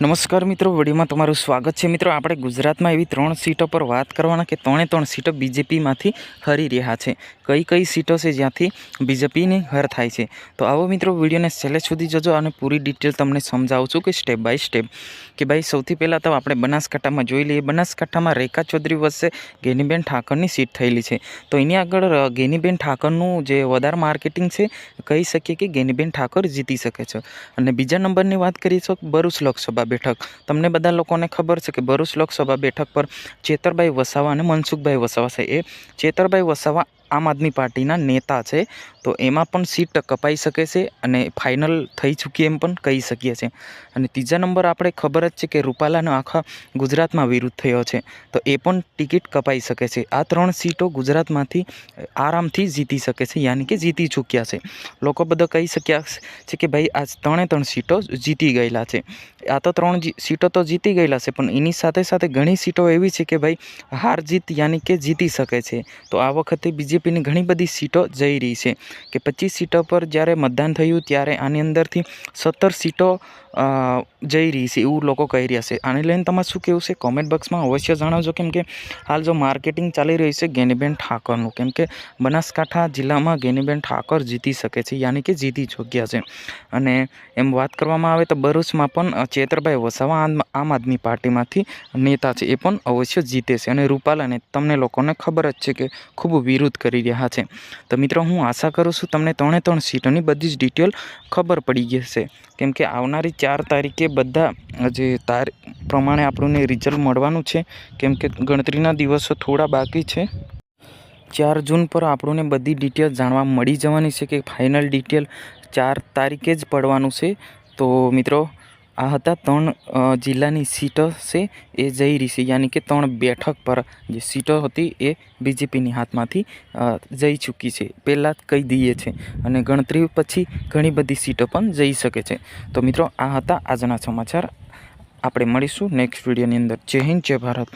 નમસ્કાર મિત્રો વિડીયોમાં તમારું સ્વાગત છે. મિત્રો, આપણે ગુજરાતમાં એવી ત્રણ સીટો પર વાત કરવાના કે ત્રણે ત્રણ સીટો બીજેપીમાંથી હરી રહ્યા છે. કઈ કઈ સીટો છે જ્યાંથી બીજેપીની હર થાય છે? તો આવો મિત્રો, વિડીયોને છેલ્લે સુધી જજો અને પૂરી ડિટેલ તમને સમજાવું છું કે સ્ટેપ બાય સ્ટેપ. કે ભાઈ, સૌથી પહેલાં તો આપણે બનાસકાંઠામાં જોઈ લઈએ. બનાસકાંઠામાં રેખા ચૌધરી વચ્ચે ગેનીબેન ઠાકરની સીટ થયેલી છે. તો એની આગળ ગેનીબેન ઠાકરનું જે વધારે માર્કેટિંગ છે, કહી શકીએ કે ગેનીબેન ઠાકર જીતી શકે છે. અને બીજા નંબરની વાત કરીએ તો ભરૂચ લોકસભા બેઠક. તમને બધા લોકોને ખબર છે કે ભરૂચ લોકસભા બેઠક પર ચેતરભાઈ વસાવા અને મનસુખભાઈ વસાવા છે. એ ચેતરભાઈ વસાવા આમ આદમી પાર્ટીના નેતા છે. તો એમાં પણ સીટ કપાઈ શકે છે અને ફાઇનલ થઈ ચૂકી એમ પણ કહી શકીએ છીએ. અને ત્રીજા નંબર આપણે ખબર જ છે કે રૂપાલાનો આખા ગુજરાતમાં વિરોધ થયો છે. તો એ પણ ટિકિટ કપાઈ શકે છે. આ ત્રણ સીટો ગુજરાતમાંથી આરામથી જીતી શકે છે, યાની કે જીતી ચૂક્યા છે. લોકો બધા કહી શક્યા છે કે ભાઈ આ ત્રણે ત્રણ સીટો જીતી ગયેલા છે. આ તો ત્રણ સીટો તો જીતી ગયેલા છે, પણ એની સાથે સાથે ઘણી સીટો એવી છે કે ભાઈ હાર જીત યાની કે જીતી શકે છે. તો આ વખતે બીજેપીની ઘણી બધી સીટો જઈ રહી છે કે પચીસ સીટો પર જ્યારે મતદાન થયું ત્યારે આની અંદરથી સત્તર સીટો જઈ રહી છે એવું લોકો કહી રહ્યા છે. આને લઈને તમારે શું કહેવું છે? કોમેન્ટ બોક્સમાં અવશ્ય જણાવજો. કેમ કે હાલ જો માર્કેટિંગ ચાલી રહી છે, ગેનીબેન ઠાકરનું. કેમ કે બનાસકાંઠા જિલ્લામાં ગેનીબેન ઠાકર જીતી શકે છે, યાની કે જીતી ચૂક્યા છે. અને એમ વાત કરવામાં આવે તો ભરૂચમાં પણ ચેતરભાઈ વસાવા આમ આદમી પાર્ટીમાંથી નેતા છે, એ પણ અવશ્ય જીતે છે. અને રૂપાલાને, તમને લોકોને ખબર જ છે કે ખૂબ વિરોધ કરી રહ્યા છે. તો મિત્રો, હું આશા કરું છું તમને ત્રણે ત્રણ સીટોની બધી જ ડિટેલ ખબર પડી ગઈ હશે. કેમ કે આવનારી ચાર તારીખે બધા જે તારીખ પ્રમાણે આપણને રિઝલ્ટ મળવાનું છે. કેમ કે ગણતરીના દિવસો થોડા બાકી છે. ચાર જૂન પર આપણને બધી ડિટેલ જાણવા મળી જવાની છે કે ફાઇનલ ડિટેલ ચાર તારીખે જ પડવાનું છે. તો મિત્રો આ હતા ત્રણ જિલ્લાની સીટો છે, એ જઈ રહી છે. યાની કે ત્રણ બેઠક પર જે સીટો હતી એ બીજેપીની હાથમાંથી જઈ ચૂકી છે. પહેલાં કહી દઈએ છે. અને ગણતરી પછી ઘણી બધી સીટો પણ જઈ શકે છે. તો મિત્રો, આ હતા આજના સમાચાર. આપણે મળીશું નેક્સ્ટ વિડીયોની અંદર. જય હિન્દ, જય ભારત.